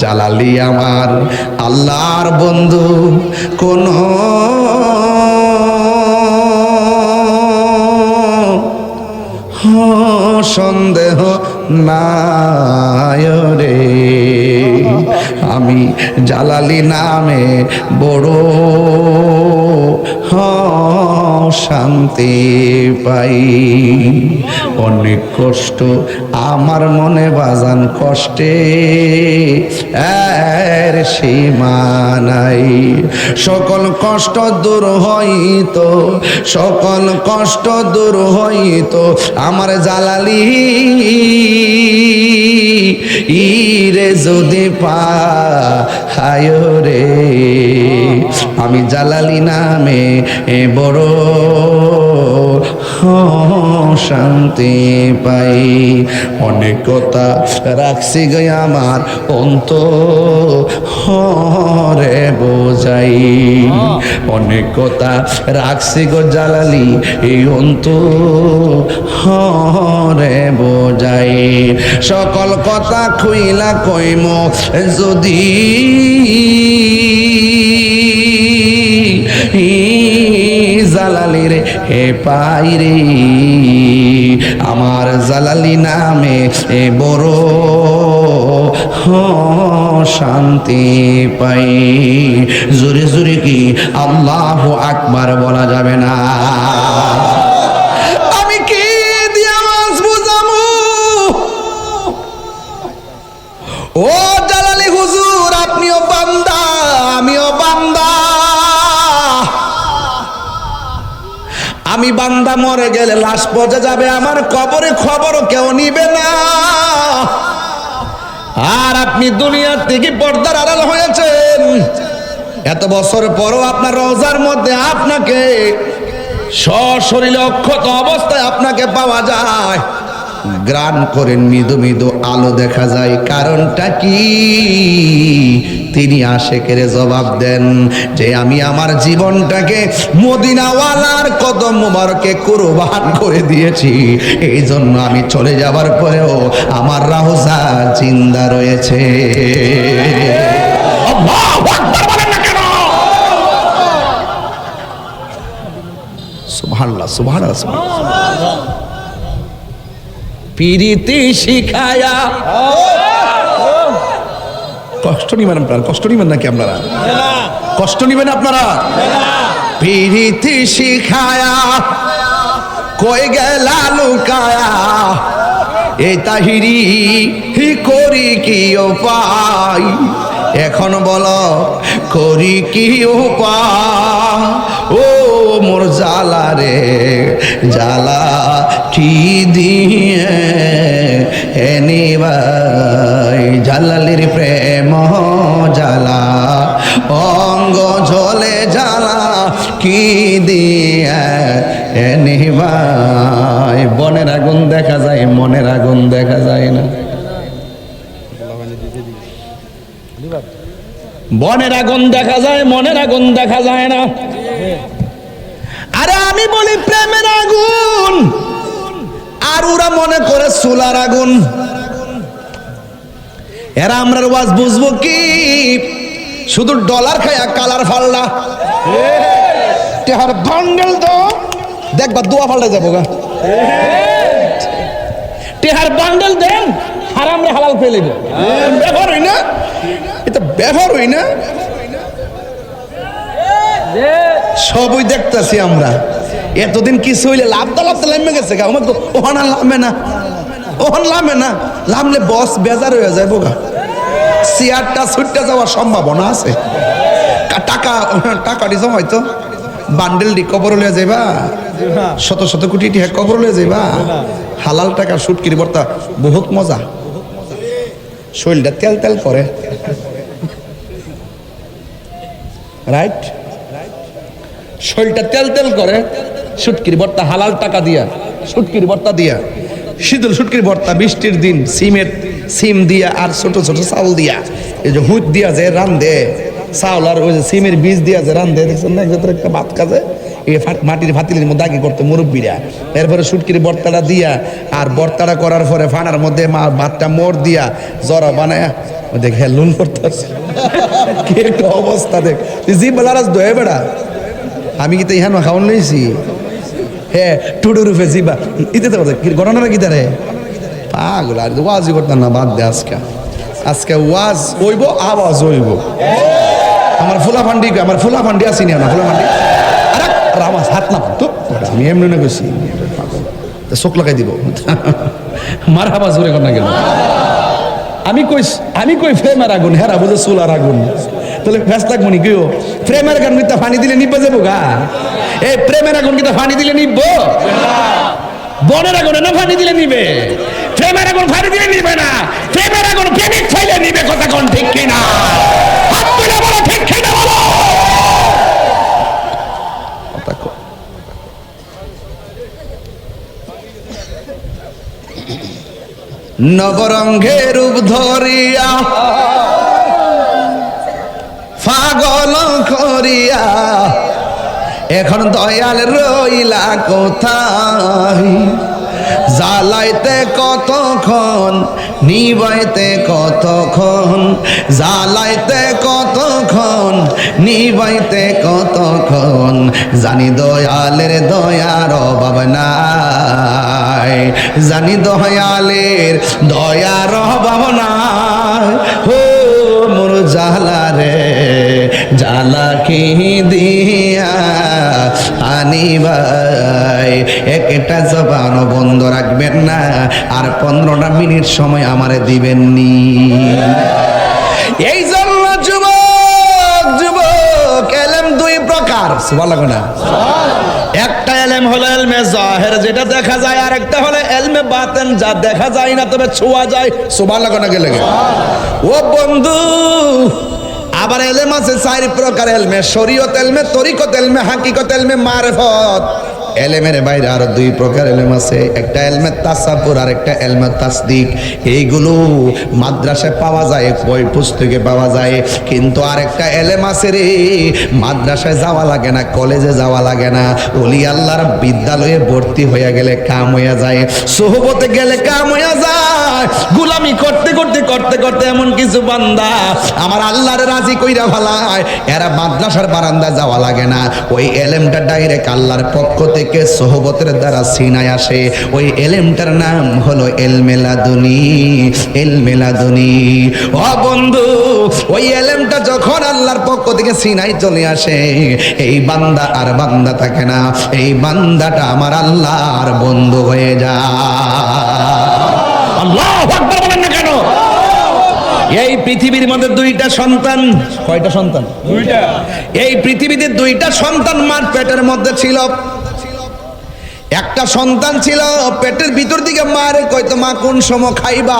জালালি আমার আল্লাহর বন্ধু কোন সন্দেহ না রে। আমি জালালি নামে বড় শান্তি পাই। অনেক কষ্ট আমার মনে বাজান কষ্টে, এর সীমা নাই। সকল কষ্ট দূর হইত সকল কষ্ট দূর হইত আমার জালালি। ইরে যদি পায় রে আমি জালালি নামে এ বড় শান্তি পাই। অনেক কথা রাখছি গে আমার অন্ত হরে বোঝাই। অনেক কথা রাখছি গো জালালি, এই অন্ত হরে বোঝাই। সকল কথা খুইলা কইম, যদি হে আমার জালালি নামে এ বড় শান্তি পাই। জোরে জোরে কি আল্লাহ আকবার বলা যাবে না। আমি বান্দা মরে গেলে লাশ পচে যাবে, আমার কবরে খবর কেউ নিবে না। আর আপনি দুনিয়ার থেকে পর্দার আড়াল হয়েছেন। এত বছর পরও আপনার রোজার মধ্যে আপনাকে সশরীরে অক্ষত অবস্থায় আপনাকে পাওয়া যায়। গ্রান করেন মৃদু মৃদু আলো দেখা যায়। কারণটা কি? তিনি আশেকের জবাব দেন যে আমি আমার জীবনটাকে মদিনাওয়ালার কদম মুবারকে কুরবান করে দিয়েছি। এই জন্য আমি চলে যাবার পরেও আমার রাহুসা জিন্দা রয়েছে। সুবহানাল্লাহ সুবহানাল্লাহ। পিরিতি শিখায়া। কষ্ট নিবেন আপনারা, কষ্ট নিবেন নাকি আপনারা? কষ্ট নিবেন আপনারা? পিরিতি শিখায়া, কই গেলা লুকায়া? এই তাহিরি হি করি কি উপায়? এখন বলো, করি কি উপায়? ও মোর জালা রে জালা কি দিয়ে এনিবাই। জালালির প্রেম জালা অঙ্গ ঝলে জালা কি দিয়ে এনিবাই। বনের আগুন দেখা যায়, মনের আগুন দেখা যায় না। বনের আগুন দেখা যায়, মনের আগুন দেখা যায় না। আরে আমি বলি প্রেমের আগুন। আর ওরা মনে করে সোলার আগুন। এরা আমরা ওয়াজ বুঝব কি? শুধু ডলার খায়া কালার ফাল্লা টেহার বান্ডেল তো। দেখবা দোয়া ফাল্লা যাব গা। টেহার বান্ডেল দেন, হারাম রে হালাল পেয়ে লেবো ব্যবহার হই না? এটা ব্যবহার হই না? সবই দেখতেছি আমরা। এতদিন কিছু হইলে লাভ তো লাভ তো লামে গেছে গা। আমার তো আর লামে না। ওখান লামে না। লামলে বস বেজার হয়ে যায় বোকা চেয়ারটা ছুটতে যাওয়ার সম্ভাবনা আছে। টাকা টাকা দিছ হয়তো। বান্ডেল দি কবর লয়ে যাইবা। শত শত কোটি টিহা কবর লয়ে যাইবা। হালাল টাকা সুটকির বর্তা, বহুত মজা। শরীরটা তেল তেল করে। রাইট শরীরটা তেল তেল করে সুটকির ভর্তা, হালাল টাকা দিয়া সুটকির ভর্তা দিয়া। শীতল সুটকির ভর্তা, বৃষ্টির দিন, সিমের সিম দিয়া আর ছোট ছোট চাউল দিয়া। এই যে হুঁত দিয়া যে রান্ধে, চাউল আর ওই যে সিমের বীজ দিয়া যে রান্ধে, দেখছেন না? একটা ভাত কাজে, এই মাটির ভাতিলের মধ্যে আগে করতে মুরব্বীরা। এরপরে সুটকির বর্তাটা দিয়া, আর বর্তাটা করার পরে ফানার মধ্যে মা ভাতটা মোর দিয়া, জরা বানায়, দেখে লুন করতেছে। কি একটা অবস্থা দেখ। জি দয়ে বেড়া। আমি কি তো ইহান খাওয়ান লইছি? হ্যাঁ টুডু রূপে জিবা ইতে তো ঘটনাটা কি তারে পাগল, আর ওয়াজই করতাম না, বাদ দে আজকে। আজকে ওয়াজ হইব, আওয়াজ হইব। আমার ফুলা ফান্ডি, আমার ফুলা ফান্ডি আসিনি না ফুলা ফান্ডি? আরে আমার হাত না তো আমি এমনি না গেছি চোখ লাগাই দিব। মার হাবা জোরে গেল আমি কই আমি কই ফ্রেমের আগুন, হেরা বুঝে চুলার আগুন। তাহলে ফ্যাস লাগবো নি কেউ প্রেমের আগুন কিন্তু পানি দিলে নিব যাব গা। এই প্রেমের আগুন কিন্তু ফানি দিলে নিব বনের আগুন না পানি দিলে নিবে? প্রেমের আগুন পানি দিলে নিবে না। প্রেমের আগুন প্রেমিক ফাইলে নিবে, কথা কোন ঠিক কিনা? হাত তুলে বলো, ঠিক কিনা বলো? নবরঙ্গে রূপ ধরিয়া পাগল করিয়া, এখন দয়াল রইলা কোথায়? জ্বালাইতে কতক্ষণ, নিবাইতে কতক্ষণ? জ্বালাইতে কতক্ষণ, নিবাইতে কতক্ষণ? জানি দয়ালের দয়ার অভাব নাই। জানি দয়ালের দয়ার অভাব নাই। হো মোর জালা রে কি দিয়া আনি ভাই, একটা জবান বন্ধ রাখবেন না, আর পনেরোটা মিনিট সময় আমারে দিবেন নি এই জন্য যুবক যুবক, এলেম দুই প্রকার লাগো না? একটা এলেম হলো এলমে জাহের, যেটা দেখা যায় আর একটা হলো এলমে বাতেন, যা দেখা যায় না তবে ছোঁয়া যায় সুবা লাগো না গেলে ও বন্ধু আবার এলেম আছে চার প্রকার এলমে, শরীয়ত এলমে, তরিকত এলমে, হাকিকত এলমে, মারফত। এলেমের বাইরে আরও দুই প্রকার এলেম আছে, একটা এলমে তাসাপুর আর একটা এলমে তাসদিক। এইগুলো মাদ্রাসায় পাওয়া যায়, বই পুস্তকে পাওয়া যায়, কিন্তু আরেকটা এলেম আছে রে, মাদ্রাসায় যাওয়া লাগে না, কলেজে যাওয়া লাগে না। অলি আল্লাহর বিদ্যালয়ে ভর্তি হয়ে গেলে কাম হয়ে যায়, সোহবতে গেলে কাম হয়ে যায়। গুলামি করতে করতে করতে করতে এমন কিছু বান্দা আমার আল্লাহর রাজি কইরা ভালায় এরা মাদ্রাসার বারান্দা যাওয়া লাগে না। ওই এলেমটা ডাইরেক্ট আল্লাহর পক্ষ থেকে সোহবতের দ্বারা সিনায় আসে। ওই এলেমটার নাম হলো এলমেলাদুনি এলমেলাদুনি। ও বন্ধু, ওই এলেমটা যখন আল্লাহর পক্ষ থেকে সিনাই চলে আসে, এই বান্দা আর বান্দা থাকে না। এই বান্দাটা আমার আল্লাহর বন্ধু হয়ে যায়। আল্লাহ আকবার বলেন না কেন? এই পৃথিবীর মধ্যে দুইটা সন্তান কয়টা সন্তান? দুইটা। এই পৃথিবীতে দুইটা সন্তান মার পেটের মধ্যে ছিল। একটা সন্তান ছিল পেটের ভিতর দিকে মারে কইতো মা কোন সময় খাইবা?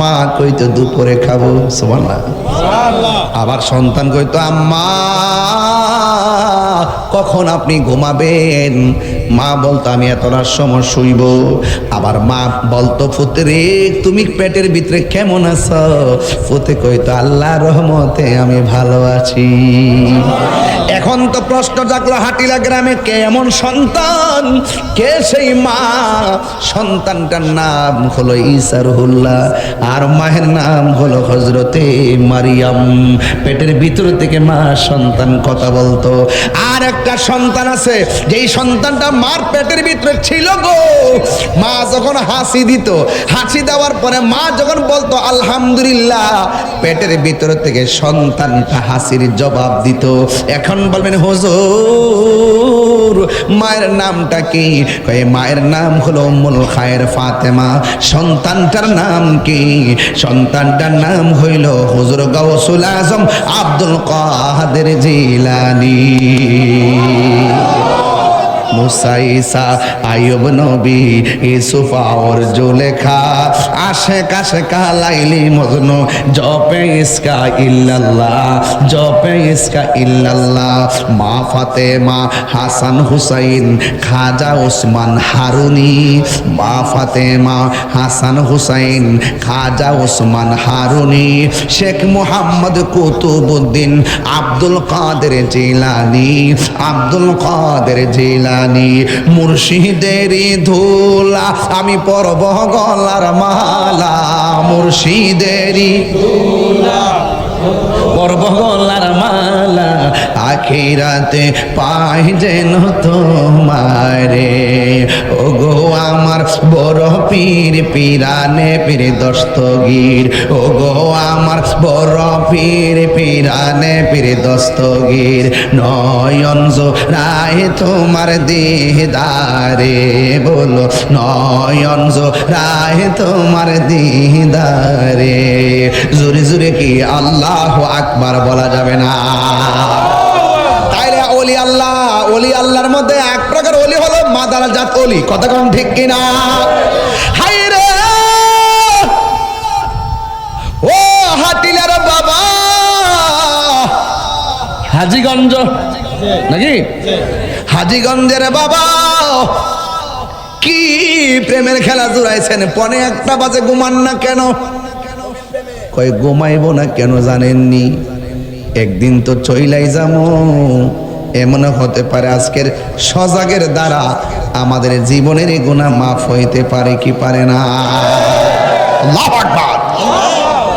মা কইতো দুপুরে খাব। সমান আবার সন্তান কইতো আম্মা কখন আপনি ঘুমাবেন? মা বলতো আমি এতটার সময় শুইব। আবার মা বলতো ফুতরে তুমি পেটের ভিতরে কেমন আছো? ফুতে কইতো আল্লাহ রহমতে আমি ভালো আছি। এখন তো প্রশ্ন জাগলো হাটিলা গ্রামে কে এমন সন্তান? কে সেই মা? সন্তানটার নাম হলো ইসারহুল্লাহ আর মায়ের নাম হলো হজরতে মারিয়াম। পেটের ভিতর থেকে মা সন্তান কথা বলতো। আর একটা সন্তান আছে, যেই সন্তানটা মার পেটের ভিতরে ছিল গো। মা যখন হাসি দিত, হাসি দেওয়ার পরে মা যখন বলতো, আলহামদুলিল্লাহ। পেটের ভিতর থেকে সন্তানটা হাসির জবাব দিত। এখন বলবেন, হুজুর, মায়ের নামটা কি? কয়ে, মায়ের নাম হলো মুল খায়ের ফাতেমা। সন্তানটার নাম কি? সন্তানটার নাম হইল হুজুর গাউসুল আজম আব্দুল কাদের জিলানী। মুসাইসা আয়ুব নবী ইসুফ আর জুলেখা আশে কাশে কালাইলি মজনু, জপে ইসকা ইল্লাল্লাহ, জপে ইসকা ইল্লাল্লাহ, মা ফাতেমা, হাসান হুসাইন, খাজা ওসমান হারুনি, মা ফাতেমা, হাসান হুসাইন, খাজা ওসমান হারুনি, শেখ মুহাম্মদ কুতুবুদ্দিন, আব্দুল কাদের জিলানি, আব্দুল কাদের জিলানি জিলানি মুর্শিদেরই ধুলা আমি পরব গলার মালা। মুর্শিদেরই পরব গলার মালা, আখিরাতে পাই যেন তোমারে। ও গো আমার বড় পীর, পিরানে পীর দস্তগীর। ও গো আমার বড় পীর, পিরানে পীর দস্তগীর। নয়ন রায় তোমার দিদারে বলো, নয়ন রায় তোমার দিদারে। জোরে জোরে কি আল্লাহ আকবার বলা যাবে না? তাইলে অলি আল্লাহ, অলি আল্লাহর মধ্যে এক মাদার জাত অলি, কথা কোন ঠিক কিনা? হাই রে! ও হাটিলার বাবা! হাজিগঞ্জ। নাকি? হাজিগঞ্জের বাবা! কি প্রেমের খেলা জুড়াইছেন, পনে একটা বাজে ঘুমান না কেন? কয় ঘুমাইব না কেন জানেননি? একদিন তো চইলাই যাব এমন হতে পারে আজকের সজাগের দ্বারা আমাদের জীবনের গুণা মাফ হইতে পারে কি পারে না?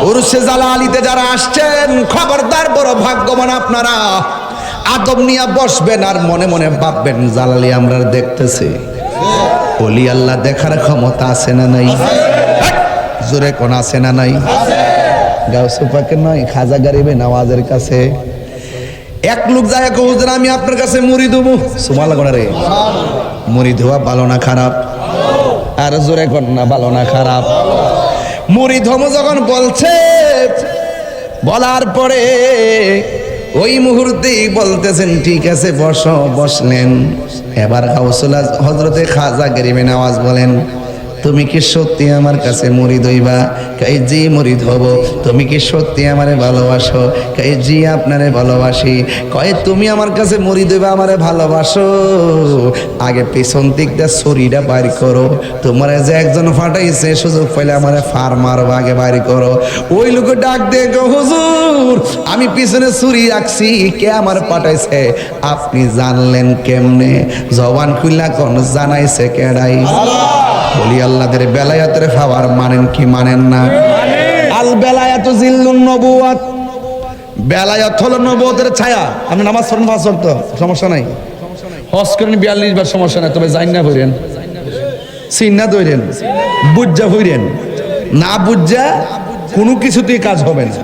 উরুসে জালালিতে যারা আসছেন, খবরদার, বড় ভাগ্যবান আপনারা। আদব নিয়ে বসবেন আর মনে মনে ভাববেন, জালালি আমরা দেখতেছি। অলি আল্লাহ দেখার ক্ষমতা আছে না নাই? জোরে কোন আছে না নাই? গাউসুপাকে নয়, খাজা গারিবে নওয়াজের কাছে। এক লোক যায় হুজুর, আমি আপনার কাছে মুড়ি দেবো। সুমা লাগো রে মুড়ি ধোয়া ভালো না খারাপ? আর জোরে না, ভালো না খারাপ। মুড়ি ধমো যখন বলছে, বলার পরে ওই মুহূর্তেই বলতেছেন, ঠিক আছে, বস, বসলেন। এবার কাউসুলা হজরতে খাজা গরিবে নওয়াজ বলেন তুমি কি সত্যি আমার কাছে মুড়ি দইবা? কাই জি মুড়ি ধব। তুমি কি সত্যি আমারে ভালোবাসো? কাই জি আপনারে ভালোবাসি। কয়, তুমি আমার কাছে মুড়ি দইবা, আমারে ভালোবাসো? আগে পেছন দিক দিয়ে ছুরিটা বাইর করো। তোমার যে একজন ফাটাইছে, সুযোগ পাইলে আমারে ফার মারো আগে বাইর করো। ওই লোক ডাক গো হুজুর, আমি পিছনে ছুরি রাখছি। কে আমার পাঠাইছে আপনি জানলেন কেমনে? জবান খুললা কোন জানাইছে কেডাই? বলি, আল্লাহদের বেলায়াতের খাবার মানেন কি মানেন না? আল বেলায়াত জিল্লুন নবুয়াত বেলায়াত হলো নবুয়তের ছায়া। আপনি নামাজ পড়েন পাঁচ ওয়াক্ত সমস্যা নাই। হজ করেন, বিয়াল্লিশ বার সমস্যা নাই, তবে যাই না হইরেন সিন্না দইরেন বুজ্জা হইরেন না বুজ্জা, কোনো কিছুতেই কাজ হবে না।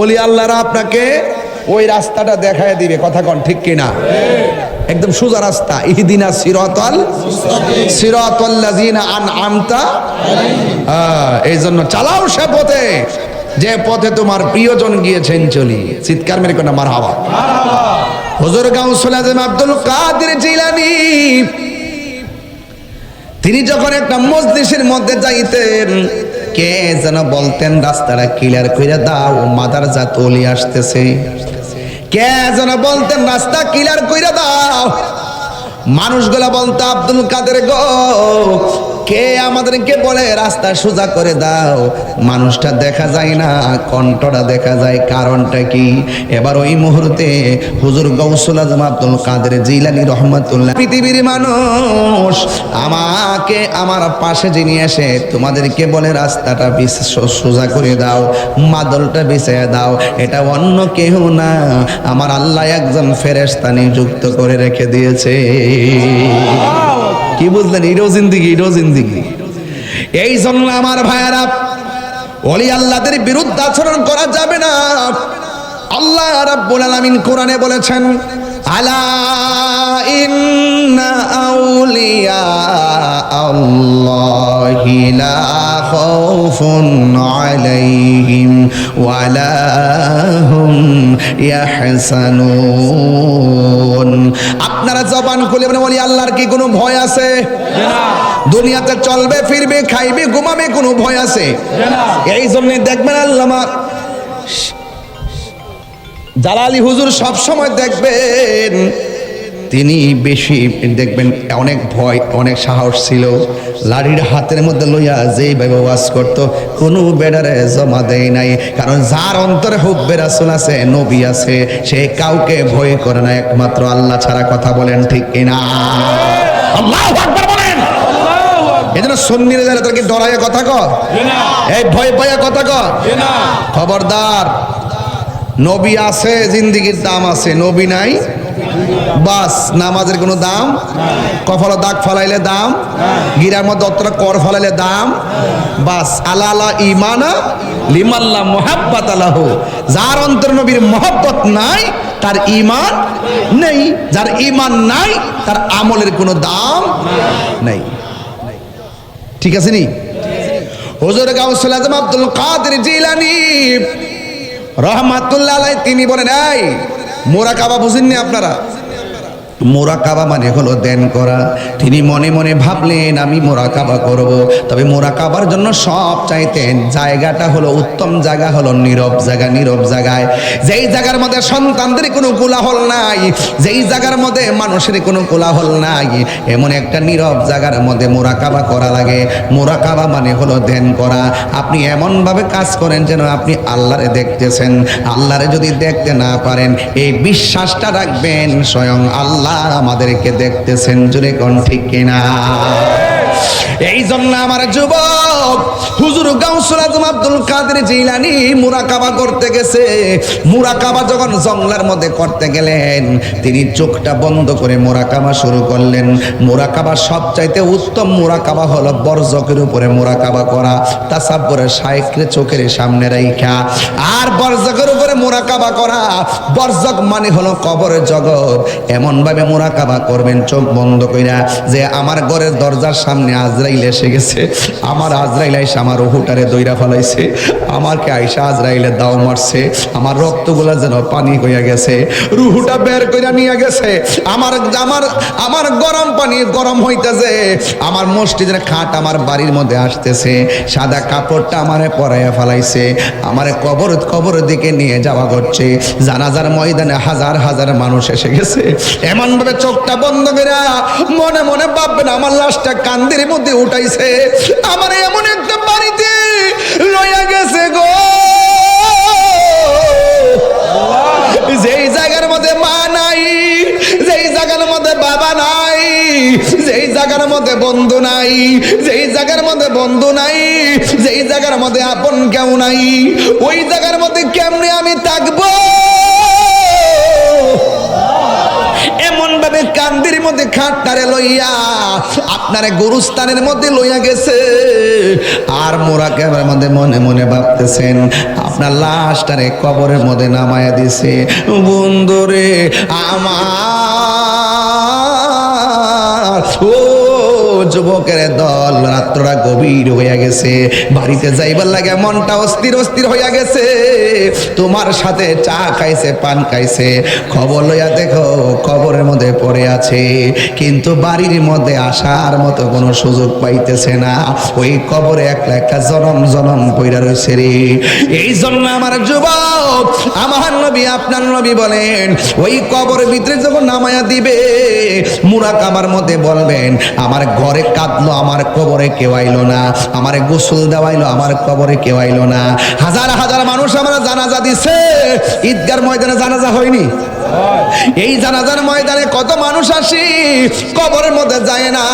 ওলি আল্লাহরা আপনাকে ওই রাস্তাটা দেখায় দিবে, কথা কন ঠিক কিনা? একদম সোজা রাস্তা। ইহদিনা সিরাতাল সিরাতাল্লাযিনা আনআমতা এই জন্য চালাও সে পথে। যে পথে তোমার প্রিয়জন গিয়েছেন, চলি। চিৎকার মেরে কোনা মারহাবা। হুজুর গাউসুল আজম আব্দুল কাদের জিলানী। তিনি যখন একটা মসজিদের মধ্যে যাইতেন, কে যেন বলতেন, রাস্তাটা ক্লিয়ার করে দাও মাদার জাত অলি আসতেছে। কে যেন বলতেন রাস্তা ক্লিয়ার কইরা দাও। মানুষগুলা বলতো আব্দুল কাদের গো কে আমাদেরকে বলে, রাস্তা সোজা করে দাও মানুষটা দেখা যায় না, কণ্ঠটা দেখা যায়। কারণটা কি? এবার ওই মুহূর্তে হুজুর গৌসুল আজম আব্দুল কাদের জিলানি রহমতুল্লাহ পৃথিবীর মানুষ আমাকে আমার পাশে যিনি এসে তোমাদেরকে বলে, রাস্তাটা সোজা করে দাও, মাদলটা বিছিয়ে দাও, এটা অন্য কেউ না। আমার আল্লাহ একজন ফেরেস্তা নিযুক্ত করে রেখে দিয়েছে। কি বুঝলেন? ইরো জিন্দিগি ইরো জিন্দিগি। এই জন্য আমার ভাইয়ারা, অলি আল্লাহদের বিরুদ্ধে আচরণ করা যাবে না। আল্লাহ রাব্বুল আলামিন কোরআনে বলেছেন আলা ইন্না আউলিয়া আল্লাহি লা খাউফুন আলাইহিম ওয়ালা হুম ইয়াহসানুন। আপনারা জবান খুলে বলে বলি আল্লাহর কি কোনো ভয় আছে? দুনিয়াতে চলবে ফিরবে খাইবে ঘুমাবে কোনো ভয় আছে? এই জন্য দেখবেন আল্লামা জালালি হুজুর সব সময় দেখবেন। তিনি বেশি দেখবেন অনেক ভয় অনেক সাহস ছিল। লাড়ির হাতের মধ্যে লইয়া যেইভাবে ওয়াজ করত কোনো বেডারে জমা দেয় নাই। কারণ যার অন্তরে হুব্বে রাসুল আছে নবী আছে সে কাউকে ভয় করে না একমাত্র আল্লাহ ছাড়া কথা বলেন ঠিক কিনা। আল্লাহ বলেন। এই জন্য সন্নিরে যারা তোর কি ডরাইয়া কথা কর এই ভয় পাইয়া কথা কর খবরদার। নবী আছে, জিন্দিগির দাম আছে, নবী নাই। বাস, নামাজের কোনো দাম? কফল দাগ ফলাইলে দাম? গিরার মধ্যে অতটা কর ফলাইলে দাম? বাস আলা আলা ইমানা লিমাল্লা মোহাব্বত আলাহ যার অন্তর নবীর মহব্বত নাই, তার ইমান নেই। যার ইমান নাই, তার আমলের কোনো দাম নেই। ঠিক আছে নি? হুজুর গাউসুল আজম আব্দুল কাদের জিলানি রহমাতুল্লাহ তিনি বলেন এই মোরাকাবা বুঝেননি আপনারা। মোরাকাবা মানে হলো দেন করা। তিনি মনে মনে ভাবলেন, আমি মোরাকাবা করব। তবে মোরাকাবার জন্য সব চাইতেন, জায়গাটা হলো উত্তম জায়গা, হলো নীরব জায়গা, নীরব জায়গায়। যেই জায়গার মধ্যে সন্তানদের কোনো কোলাহল নাই, যেই জায়গার মধ্যে মানুষের কোনো কোলাহল নাই, এমন একটা নীরব জায়গার মধ্যে মোরাকাবা করা লাগে। মোরাকাবা মানে হলো ধ্যান করা। আপনি এমনভাবে কাজ করেন যেন আপনি আল্লাহরে দেখতেছেন। আল্লাহরে যদি দেখতে না পারেন, এই বিশ্বাসটা রাখবেন স্বয়ং আল্লাহ। আমাদেরকে দেখতেছেন জুড়ে কেনা কিনা? এই জন্য আমার যুবক হুজুর গাউসুল আব্দুল কাদের জিলানি মুরাকাবা করতে গেছে। মুরাকাবা যখন জঙ্গলার মধ্যে করতে গেলেন, তিনি চোখটা বন্ধ করে মোরাকাবা শুরু করলেন। মোরাকাবা সবচাইতে উত্তম মোরাকাবা হলো বরজকের উপরে মোরাকাবা করা, তাসাব্বরে শাইকরে চোখের সামনে রাইখা। আর বরজকের উপরে মোরাকাবা করা, বরজক মানে হলো কবরের জগৎ। এমন ভাবে মোরাকাবা করবেন চোখ বন্ধ কইরা যে আমার ঘরের দরজার সামনে আজরাইল এসে গেছে। আমার আজরাইল আইসা আমার রহুটারে দইরা ফলাইছে। আমাকে আইসা আজরাইলে দাও মারছে। আমার রক্তগুলা যেন পানি হইয়া গেছে। রুহুটা বের কইরা নিয়ে গেছে। আমার আমার আমার গরম পানি গরম হইতেছে। আমার মসজিদের খাট আমার বাড়ির মধ্যে আসতেছে। সাদা কাপড়টা আমারে পরাইয়া ফেলাইছে। আমারে কবর কবরের দিকে নিয়ে যাওয়া করছে। জানাজার ময়দানে হাজার হাজার মানুষ এসে গেছে। এমন ভাবে চোখটা বন্ধ করে মনে মনে ভাববেন আমার লাশটা কান্দির মধ্যে উঠাইছে। আমার এমন একটা বাড়িতে লইয়া গেছে গো। যেই জায়গার মধ্যে মা নাই, যেই জায়গার মধ্যে বাবা নাই, যেই জায়গার মধ্যে বন্ধু নাই, যেই জায়গার মধ্যে বন্ধু নাই, যেই জায়গার মধ্যে আপন কেউ নাই, ওই জায়গার মধ্যে কেমনে আমি থাকব? এমন ভাবে কান্দির মধ্যে খাটটারে লইয়া আপনার গুরুস্থানের মধ্যে লইয়া গেছে। আর মোরা কেবার মধ্যে মনে মনে ভাবতেছেন, আপনার লাশটারে কবরের মধ্যে নামায়া দিছে। বন্ধুরে, আমার যুবকের দল রাত্রটা গভীর হইয়া গেছে। বাড়িতে যাইবার লাগে মনটা অস্থির অস্থির হইয়া গেছে। তোমার সাথে চা খাইছে, পান খাইছে। খবর লইয়া দেখো, খবরের মধ্যে পড়ে আছে। কিন্তু বাড়ির মধ্যে আসার মতো কোনো সুযোগ পাইতেছে না। ওই কবরে একলা একটা জনম জনম পইরা রয়েছে রে। এই জন্য আমার যুবক, আমার নবী, আপনার নবী বলেন, ওই কবরের ভিতরে যখন নামায়া দিবে মুরাক আমার মধ্যে বলবেন, আমার ঘরে কাঁদলো, আমার কবরে কেউ আইলো না। আমার গোসল দেওয়াইলো, আমার কবরে কেউ আইলো না। হাজার হাজার মানুষ আমরা জানাজা দিছে। ঈদগার ময়দানে জানাজা হয়নি। এই জানাজার ময়দানে কত মানুষ আসি, কবরের মধ্যে যায় না।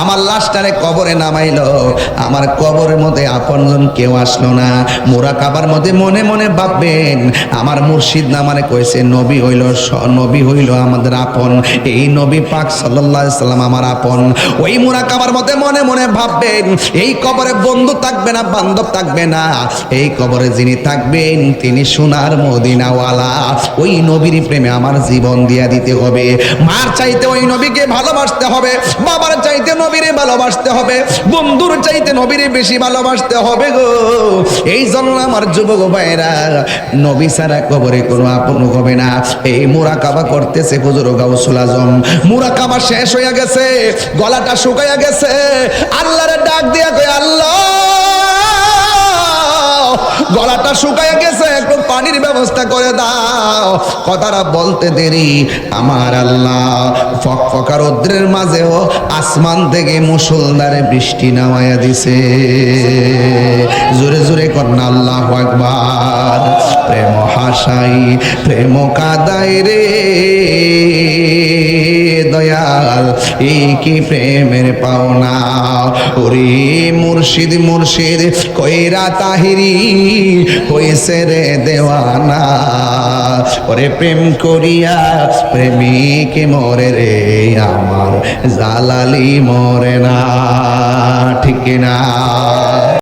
আমার লাশটারে কবরে নামাইলো। আমার কবরের মধ্যে আপনজন কেউ আসলো না। মোরা কাবার মধ্যে মনে মনে ভাববেন, আমার মুর্শিদ না মানে কইছে, নবী হইল নবী হইল আমাদের আপন। এই নবী পাক আলাইহি সাল্লাম আমার আপন। ওই মোরা কাবার মধ্যে মনে মনে ভাববেন, এই কবরে বন্ধু থাকবে না, বান্ধব থাকবে না। এই কবরে যিনি থাকবেন, তিনি সোনার মদিনাওয়ালা। ওই নবীর প্রেমে আমার জীবন দিয়া দিতে হবে। মার চাইতে ওই নবীকে ভালোবাসতে হবে, বাবার চাইতে নবীরে ভালোবাসতে হবে, বন্ধুর চাইতে নবীরে বেশি ভালোবাসতে হবে গো। এই জন্য আমার যুবক ভাইরা নবী ছাড়া কবরে কোনো আপন হবে না। এই মুরাকাবা করতেছে হুজুর গাউসুল আজম। মুরাকাবা শেষ হইয়া গেছে, গলাটা শুকাইয়া গেছে। আল্লাহরে ডাক দিয়া কই আল্লাহ! গলাটা শুকায় গেছে, একটু পানির ব্যবস্থা করে দাও। কথাটা বলতে দেরি, আমার আল্লাহ। ফক ফকা রৌদ্রের মাঝেও আসমান থেকে মুসলদারে বৃষ্টি নামাইয়া দিছে। জোরে জোরে কন্যা আল্লাহ একবার প্রেম হাসাই, প্রেম কাদাই রে। দয়াল এই কি প্রেমের পাওনা? ওরে মুর্শিদ মুর্শিদ, কইরা তাহিরি হইছে রে দেওয়ানা। ওরে প্রেম করিয়া প্রেমিক মরে রে, আমার জালালি মরে না। ঠিক না